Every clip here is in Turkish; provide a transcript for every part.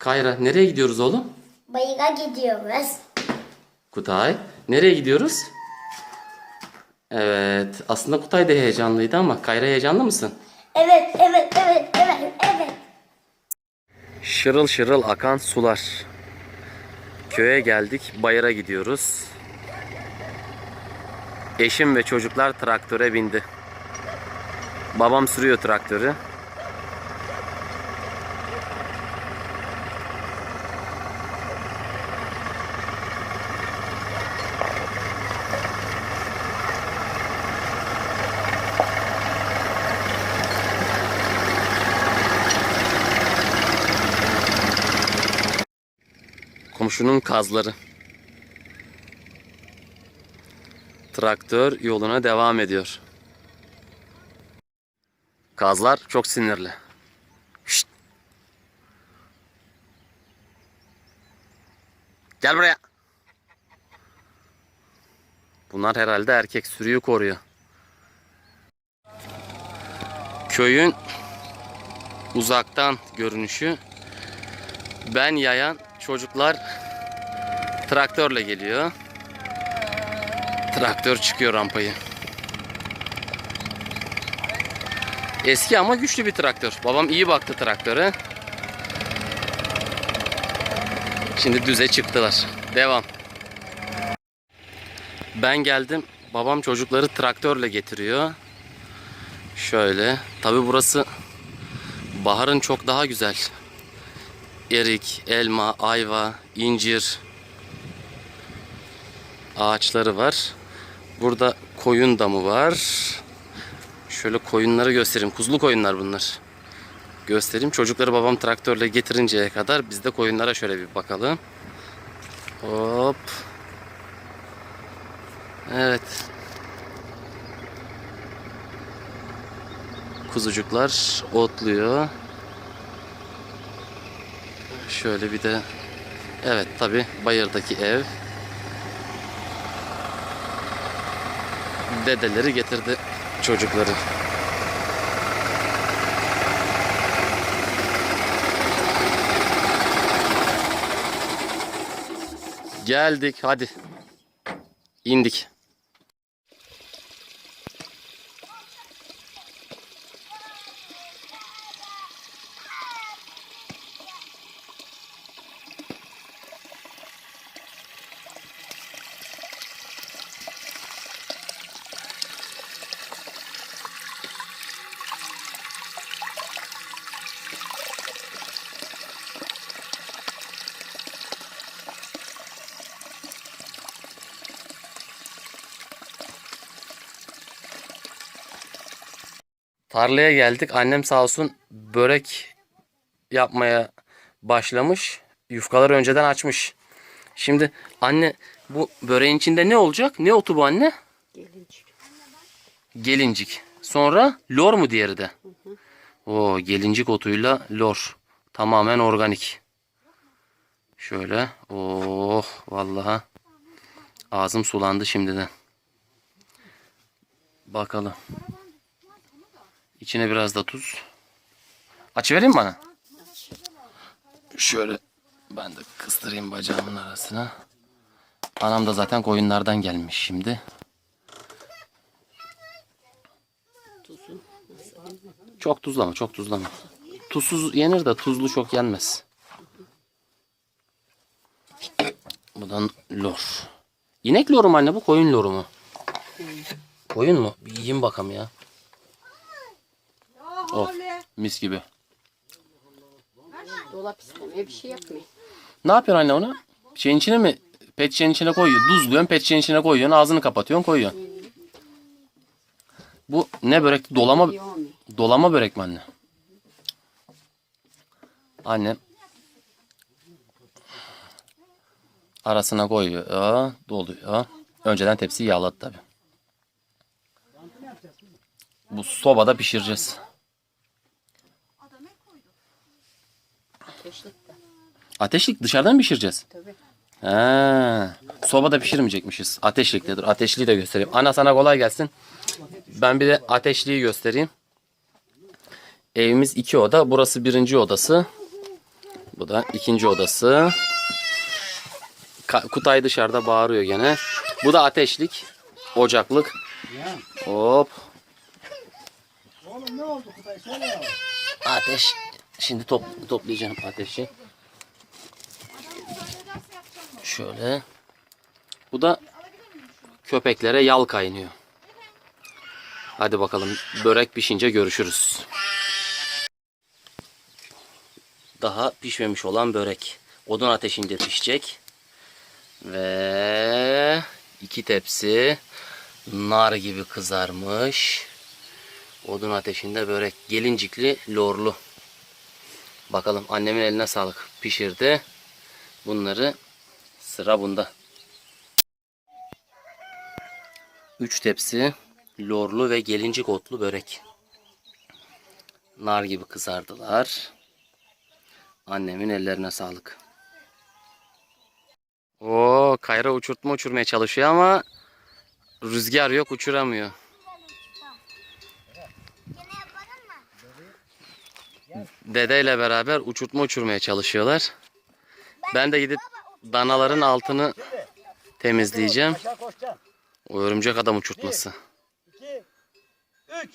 Kayra nereye gidiyoruz oğlum? Bayıra gidiyoruz. Kutay. Nereye gidiyoruz? Evet. Aslında Kutay da heyecanlıydı ama Kayra heyecanlı mısın? Evet, evet, evet, evet, evet. Şırıl şırıl akan sular. Köye geldik. Bayıra gidiyoruz. Eşim ve çocuklar traktöre bindi. Babam sürüyor traktörü. Komşunun kazları. Traktör yoluna devam ediyor. Kazlar çok sinirli. Şşt. Gel buraya. Bunlar herhalde erkek sürüyü koruyor. Köyün uzaktan görünüşü ben yayan çocuklar traktörle geliyor. Traktör çıkıyor rampayı. Eski ama güçlü bir traktör. Babam iyi baktı traktöre. Şimdi düze çıktılar. Devam. Ben geldim. Babam çocukları traktörle getiriyor. Şöyle. Tabi burası baharın çok daha güzel erik, elma, ayva, incir ağaçları var. Burada koyun damı var. Şöyle koyunları göstereyim. Kuzlu koyunlar bunlar. Göstereyim. Çocukları babam traktörle getirinceye kadar biz de koyunlara şöyle bir bakalım. Hop. Evet. Kuzucuklar otluyor. Şöyle bir de evet tabi bayırdaki ev. Dedeleri getirdi çocukları. Geldik hadi. İndik. Tarlaya geldik. Annem sağ olsun börek yapmaya başlamış. Yufkaları önceden açmış. Şimdi anne bu böreğin içinde ne olacak? Ne otu bu anne? Gelincik. Gelincik. Sonra lor mu diğeri de? O gelincik otuyla lor. Tamamen organik. Şöyle. Oh vallahi ağzım sulandı şimdiden. Bakalım. İçine biraz da tuz. Açı vereyim mi bana? Şöyle ben de kıstırayım bacağımın arasına. Anam da zaten koyunlardan gelmiş şimdi. Çok tuzlama, çok tuzlama. Tuzsuz yenir de tuzlu çok yenmez. Buradan lor. İnek loru mu anne bu? Koyun loru mu? Koyun mu? Bir yiyeyim bakalım ya. Of, mis gibi. Dolap istemeye bir şey yapmayın. Ne yapıyorsun anne onu? Şeyin içine mi? Pet şişenin içine koyuyor. Duzluyorsun, pet şişenin içine koyuyorsun. Ağzını kapatıyorsun, koyuyorsun. Bu ne börek? Dolama, dolama börek mi anne? Annem arasına koyuyor, doluyor. Önceden tepsiyi yağladı tabi. Bu sobada pişireceğiz. Ateşlikte. Ateşlik dışarıdan mı pişireceğiz? Tabii. Ha, sobada pişirmeyecekmişiz. Ateşliktedir. Ateşliği de göstereyim. Ana sana kolay gelsin. Ben bir de ateşliği göstereyim. Evimiz iki oda. Burası birinci odası. Bu da ikinci odası. Kutay dışarıda bağırıyor gene. Bu da ateşlik. Ocaklık. Hop. Oğlum ne oldu Kutay söyle ya. Ateş. Şimdi top, toplayacağım ateşi. Şöyle. Bu da köpeklere yal kaynıyor. Hadi bakalım börek pişince görüşürüz. Daha pişmemiş olan börek. Odun ateşinde pişecek. Ve iki tepsi nar gibi kızarmış. Odun ateşinde börek. Gelincikli lorlu. Bakalım annemin eline sağlık. Pişirdi. Bunları sıra bunda. 3 tepsi lorlu ve gelincik otlu börek. Nar gibi kızardılar. Annemin ellerine sağlık. Oo, kayra uçurtma uçurmaya çalışıyor ama rüzgar yok uçuramıyor. Dedeyle beraber uçurtma uçurmaya çalışıyorlar. Ben de gidip danaların altını temizleyeceğim. O örümcek adam uçurtması. 2 3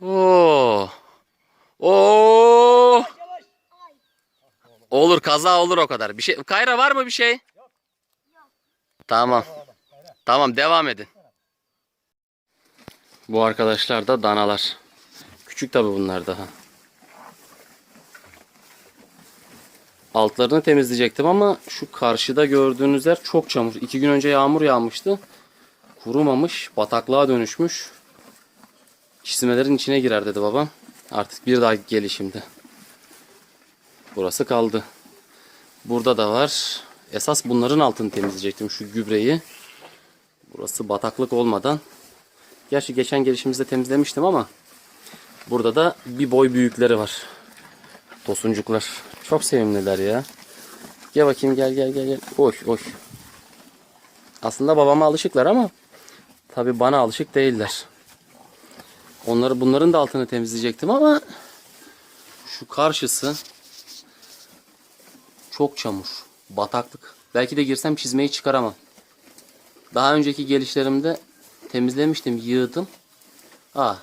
Oo. Oo. Olur kaza olur o kadar. Bir şey Kayra var mı bir şey? Tamam. Tamam devam edin. Bu arkadaşlar da danalar. Küçük tabi bunlar daha. Altlarını temizleyecektim ama şu karşıda gördüğünüz yer çok çamur. İki gün önce yağmur yağmıştı. Kurumamış, bataklığa dönüşmüş. Çizmelerin içine girer dedi babam. Artık bir daha gelişimde. Burası kaldı. Burada da var. Esas bunların altını temizleyecektim şu gübreyi. Burası bataklık olmadan. Gerçi geçen gelişimizde temizlemiştim ama burada da bir boy büyükleri var. Tosuncuklar. Çok sevimliler ya. Gel bakayım gel gel gel. Oy oy. Aslında babama alışıklar ama tabi bana alışık değiller. Onları bunların da altını temizleyecektim ama şu karşısı çok çamur. Bataklık. Belki de girsem çizmeyi çıkaramam. Daha önceki gelişlerimde temizlemiştim, yığdım. Aa.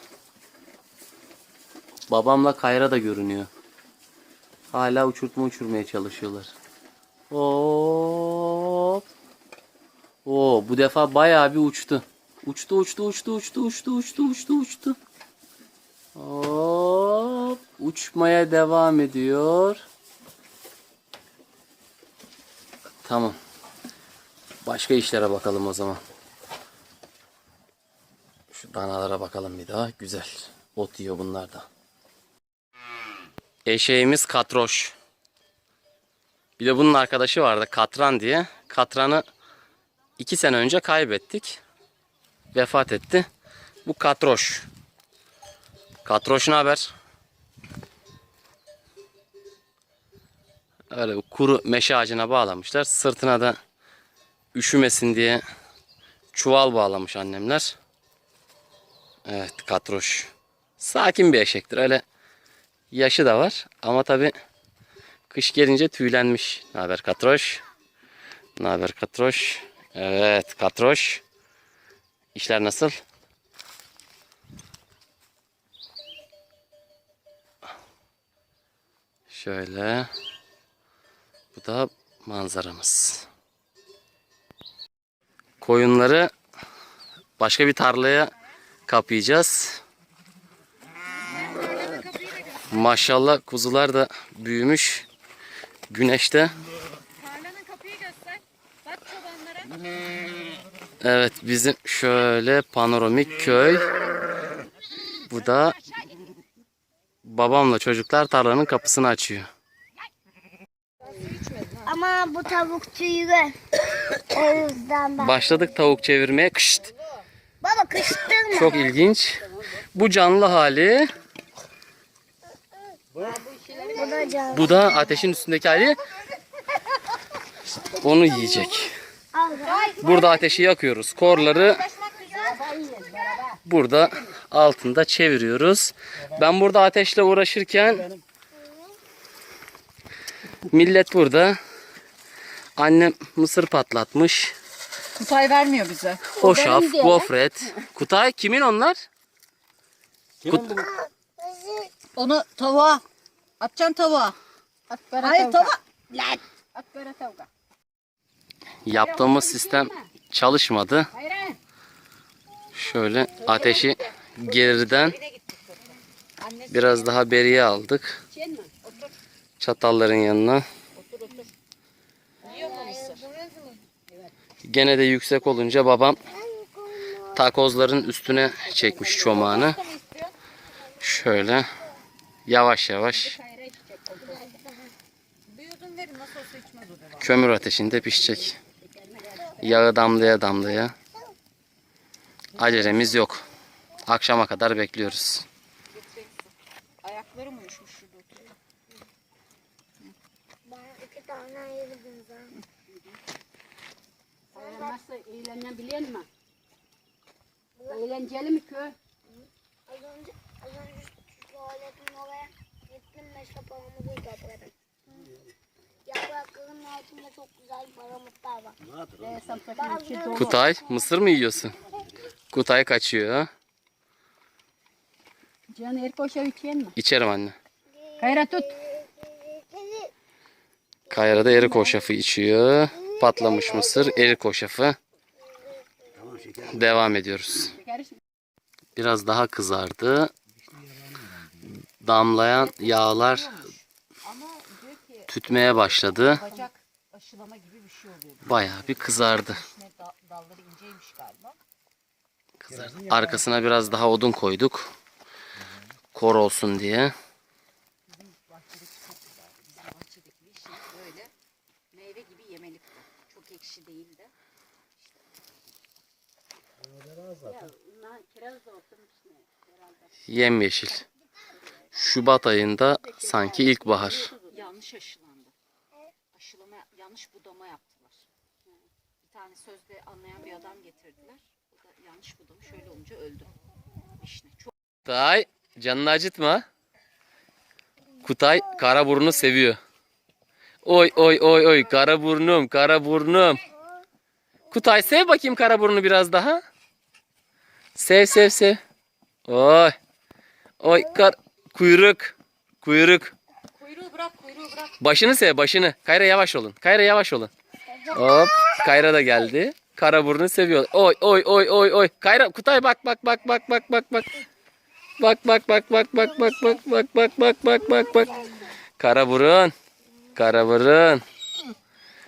Babamla Kayra da görünüyor. Hala uçurtma uçurmaya çalışıyorlar. Hop. Oo, bu defa bayağı bir uçtu. Uçtu, uçtu, uçtu, uçtu, uçtu, uçtu, uçtu, uçtu. Hop. Uçmaya devam ediyor. Tamam. Başka işlere bakalım o zaman. Şu danalara bakalım bir daha. Güzel. Ot yiyor bunlar da. Eşeğimiz Katroş. Bir de bunun arkadaşı vardı Katran diye. Katran'ı iki sene önce kaybettik. Vefat etti. Bu Katroş. Katroş ne haber? Öyle bir kuru meşe ağacına bağlamışlar. Sırtına da üşümesin diye çuval bağlamış annemler. Evet katroş. Sakin bir eşektir. Öyle yaşı da var. Ama tabi kış gelince tüylenmiş. Ne haber katroş? Ne haber katroş? Evet katroş. İşler nasıl? Şöyle. Bu da manzaramız. Koyunları başka bir tarlaya kapayacağız. Maşallah kuzular da büyümüş. Güneşte. Tarlanın kapıyı göster. Bak çobanlara. Evet bizim şöyle panoramik köy. Bu da babamla çocuklar tarlanın kapısını açıyor. Ama bu tavuk tüyü. o yüzden ben. Başladık tavuk çevirmeye. Kışt. Baba kıştırma. Çok ilginç. Bu canlı hali. Bu. Bu da ateşin üstündeki hali. Onu yiyecek. Burada ateşi yakıyoruz. Korları burada altında çeviriyoruz. Ben burada ateşle uğraşırken Millet burada. Annem mısır patlatmış. Kutay vermiyor bize. Hoşaf, gofret. Kutay kimin onlar? Kimin bu? Onu tavuğa. Atacaksın tavuğa. At bana Hayır tavuğa. tavuğa. Lan. At bana tavuğa. Yaptığımız sistem çalışmadı. Şöyle ateşi geriden biraz daha beriye aldık. Çatalların yanına. Otur otur. Gene de yüksek olunca babam takozların üstüne çekmiş çomağını. Şöyle yavaş yavaş Büyüdün verin nasıl olsa içmez o devam. kömür ateşinde pişecek. Yağı damlaya damlaya. Acelemiz yok. Akşama kadar bekliyoruz. Ayaklarım uyuşmuş şurada oturuyor. İki tane ayırdınız ha. Eğlenmezse eğlenebilir mi? Eğlenceli mi köy? Az önce, az önce şu tuvaletin oraya gittim beş kapağımızı topladım. Yaprakların altında çok güzel paramutlar var. Ee, dolu. Kutay mısır mı yiyorsun? Kutay kaçıyor. ha? Cihan erk oşa içiyen mi? İçerim anne. Kayra tut. Kayra da erik hoşafı içiyor. Patlamış mısır, erik hoşafı. Tamam şeker. Devam ediyoruz. Biraz daha kızardı damlayan yağlar tütmeye başladı. Bayağı bir kızardı. kızardı. Arkasına biraz daha odun koyduk. Kor olsun diye. ekşi değildi. Şubat ayında sanki ilkbahar. Yanlış aşılandı. Aşılama, yanlış budama yaptılar. Bir tane sözde anlayan bir adam getirdiler. O da yanlış budamış. Şöyle olunca öldü. Vişne. Çok Kutay canını acıtma. Kutay kara burnu seviyor. Oy oy oy oy kara burnum kara burnum. Kutay sev bakayım kara burnu biraz daha. Sev sev sev. Oy. Oy kar kuyruk. Kuyruk. Kuyruğu bırak, kuyruğu bırak. Başını sev başını. Kayra yavaş olun. Kayra yavaş olun. Hop. Kayra da geldi. Kara burnu seviyor. Oy oy oy oy oy. Kayra Kutay bak bak bak bak bak bak bak. Bak bak bak bak bak bak bak bak bak bak bak bak bak. Kara burun. Kara burun.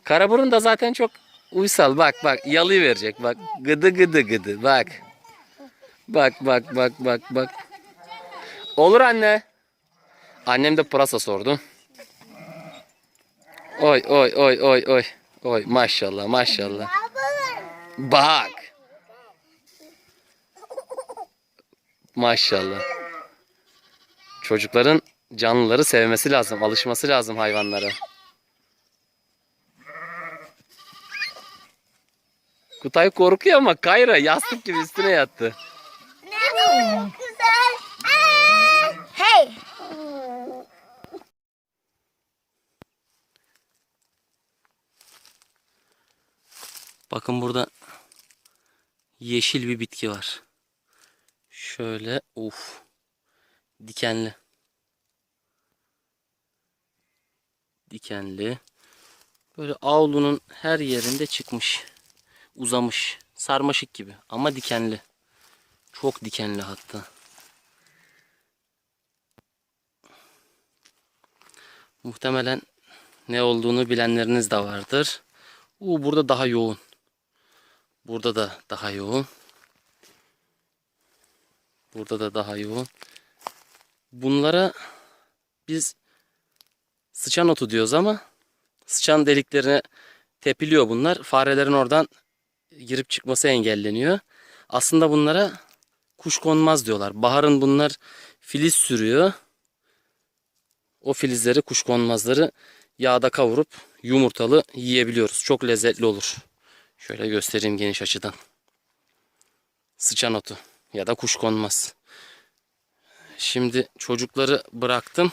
Kara burun da zaten çok uysal. Bak bak yalıyı verecek. Bak gıdı gıdı gıdı. Bak. Bak bak bak bak bak. Olur anne. Annem de pırasa sordu. Oy oy oy oy oy. Oy maşallah maşallah. Bak. Maşallah. Çocukların canlıları sevmesi lazım, alışması lazım hayvanlara. Kutay korkuyor ama Kayra yastık gibi üstüne yattı. Ne güzel. Aa! Hey. Bakın burada yeşil bir bitki var. Şöyle uf. Dikenli. Dikenli. Böyle avlunun her yerinde çıkmış. Uzamış. Sarmaşık gibi ama dikenli. Çok dikenli hatta. Muhtemelen ne olduğunu bilenleriniz de vardır. Uu, burada daha yoğun. Burada da daha yoğun. Burada da daha yoğun. Bunlara biz sıçan otu diyoruz ama sıçan deliklerine tepiliyor bunlar. Farelerin oradan girip çıkması engelleniyor. Aslında bunlara kuş konmaz diyorlar. Baharın bunlar filiz sürüyor. O filizleri kuş konmazları yağda kavurup yumurtalı yiyebiliyoruz. Çok lezzetli olur. Şöyle göstereyim geniş açıdan. Sıçan otu ya da kuş konmaz. Şimdi çocukları bıraktım.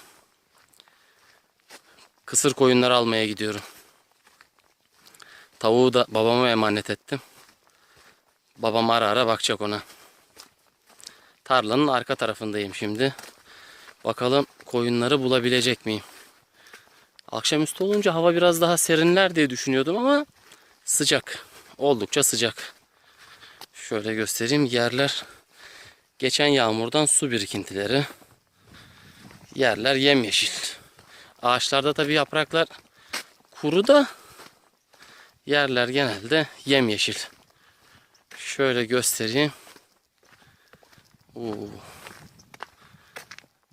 Kısır koyunları almaya gidiyorum. Tavuğu da babama emanet ettim. Babam ara ara bakacak ona. Tarlanın arka tarafındayım şimdi. Bakalım koyunları bulabilecek miyim? Akşamüstü olunca hava biraz daha serinler diye düşünüyordum ama sıcak. Oldukça sıcak. Şöyle göstereyim yerler. Geçen yağmurdan su birikintileri. Yerler yemyeşil. Ağaçlarda tabii yapraklar kuru da yerler genelde yemyeşil. Şöyle göstereyim. Oo.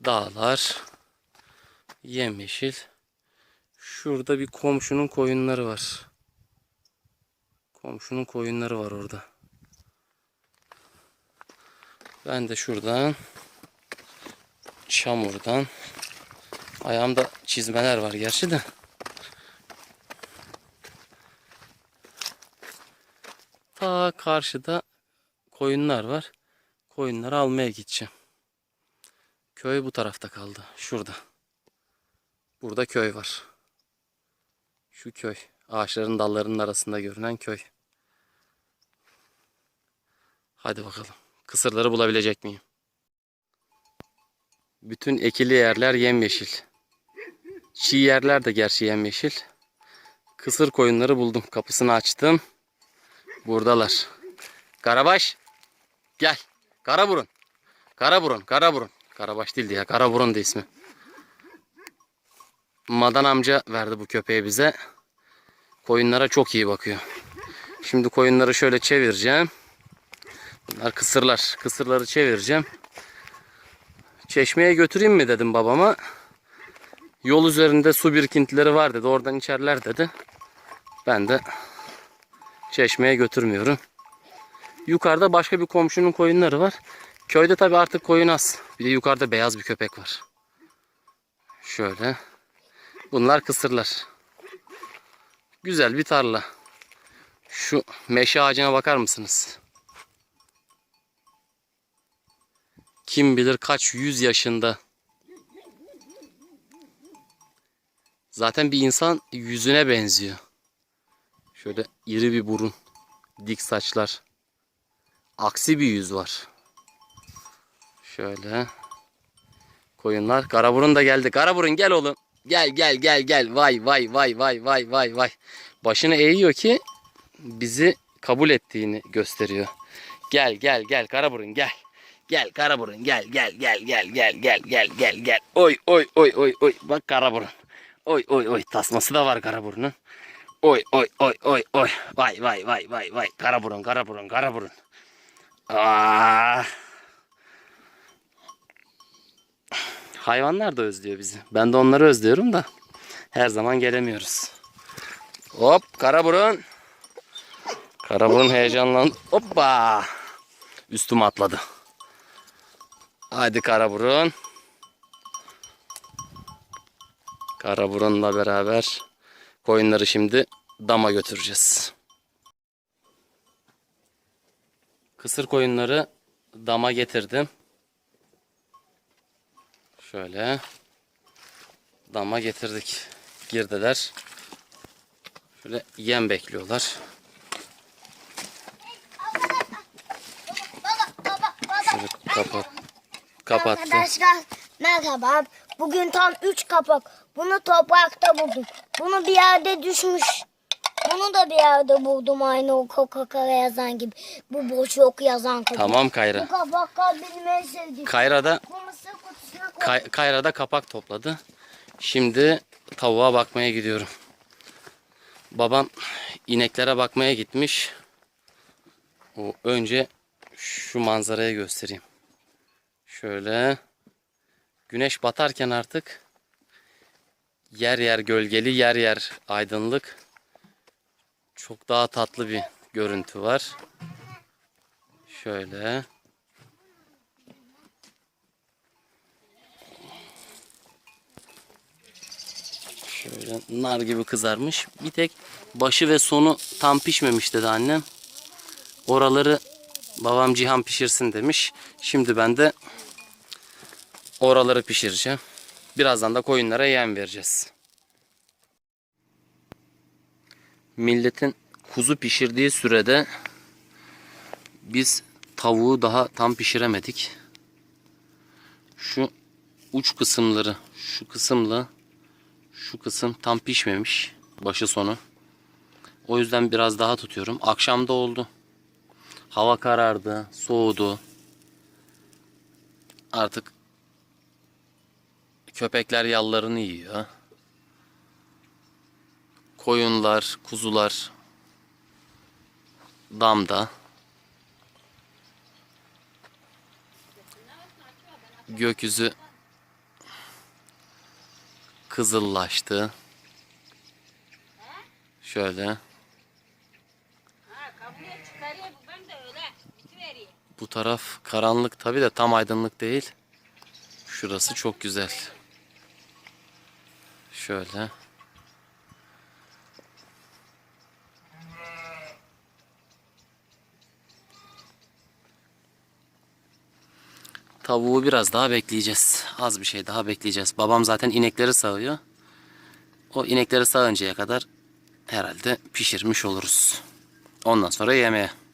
Dağlar yemyeşil. Şurada bir komşunun koyunları var. Komşunun koyunları var orada. Ben de şuradan çamurdan ayağımda çizmeler var gerçi de. Ta karşıda koyunlar var. Koyunları almaya gideceğim. Köy bu tarafta kaldı. Şurada. Burada köy var. Şu köy. Ağaçların dallarının arasında görünen köy. Hadi bakalım. Kısırları bulabilecek miyim? Bütün ekili yerler yemyeşil. Çiğ yerler de gerçi yemyeşil. Kısır koyunları buldum. Kapısını açtım. Buradalar. Karabaş. Gel. Karaburun. Karaburun. Karaburun. Karabaş değildi ya. Karaburun da ismi. Madan amca verdi bu köpeği bize. Koyunlara çok iyi bakıyor. Şimdi koyunları şöyle çevireceğim. Bunlar kısırlar. Kısırları çevireceğim. Çeşmeye götüreyim mi dedim babama. Yol üzerinde su birikintileri var dedi. Oradan içerler dedi. Ben de çeşmeye götürmüyorum. Yukarıda başka bir komşunun koyunları var. Köyde tabi artık koyun az. Bir de yukarıda beyaz bir köpek var. Şöyle. Bunlar kısırlar. Güzel bir tarla. Şu meşe ağacına bakar mısınız? Kim bilir kaç yüz yaşında. Zaten bir insan yüzüne benziyor. Şöyle iri bir burun, dik saçlar. Aksi bir yüz var. Şöyle. Koyunlar. Karaburun da geldi. Karaburun gel oğlum. Gel gel gel gel. Vay vay vay vay vay vay vay. Başını eğiyor ki bizi kabul ettiğini gösteriyor. Gel gel gel Karaburun gel. Gel Karaburun gel gel gel gel gel gel gel gel gel. Oy oy oy oy oy. Bak Karaburun. Oy oy oy tasması da var Karaburun'un. Oy oy oy oy oy. Vay vay vay vay vay. Karaburun Karaburun Karaburun. Aa. Hayvanlar da özlüyor bizi. Ben de onları özlüyorum da her zaman gelemiyoruz. Hop Karaburun. Karaburun heyecanlandı. Hoppa. Üstüme atladı. Haydi Karaburun. Karaburun'la beraber koyunları şimdi dama götüreceğiz. Kısır koyunları dama getirdim. Şöyle dama getirdik. Girdiler. Şöyle yem bekliyorlar. Şöyle kapat. Kapattı. Arkadaşlar merhaba. Bugün tam 3 kapak. Bunu toprakta buldum. Bunu bir yerde düşmüş. Bunu da bir yerde buldum aynı o Coca-Cola yazan gibi. Bu boş yok yazan kapak. Tamam Bu Kayra. kapaklar benim en sevdiğim. Kayra da Bu. Kay- Kayra da kapak topladı. Şimdi tavuğa bakmaya gidiyorum. Babam ineklere bakmaya gitmiş. O önce şu manzarayı göstereyim. Şöyle güneş batarken artık yer yer gölgeli, yer yer aydınlık. Çok daha tatlı bir görüntü var. Şöyle. Şöyle nar gibi kızarmış. Bir tek başı ve sonu tam pişmemiş dedi annem. Oraları babam Cihan pişirsin demiş. Şimdi ben de oraları pişireceğim. Birazdan da koyunlara yem vereceğiz. Milletin kuzu pişirdiği sürede biz tavuğu daha tam pişiremedik. Şu uç kısımları, şu kısımla şu kısım tam pişmemiş. Başı sonu. O yüzden biraz daha tutuyorum. Akşamda oldu. Hava karardı, soğudu. Artık köpekler yallarını yiyor. Koyunlar, kuzular damda. Gökyüzü kızıllaştı. Şöyle. Bu taraf karanlık tabi de tam aydınlık değil. Şurası çok güzel. Şöyle. Tavuğu biraz daha bekleyeceğiz. Az bir şey daha bekleyeceğiz. Babam zaten inekleri sağıyor. O inekleri sağıncaya kadar herhalde pişirmiş oluruz. Ondan sonra yemeğe.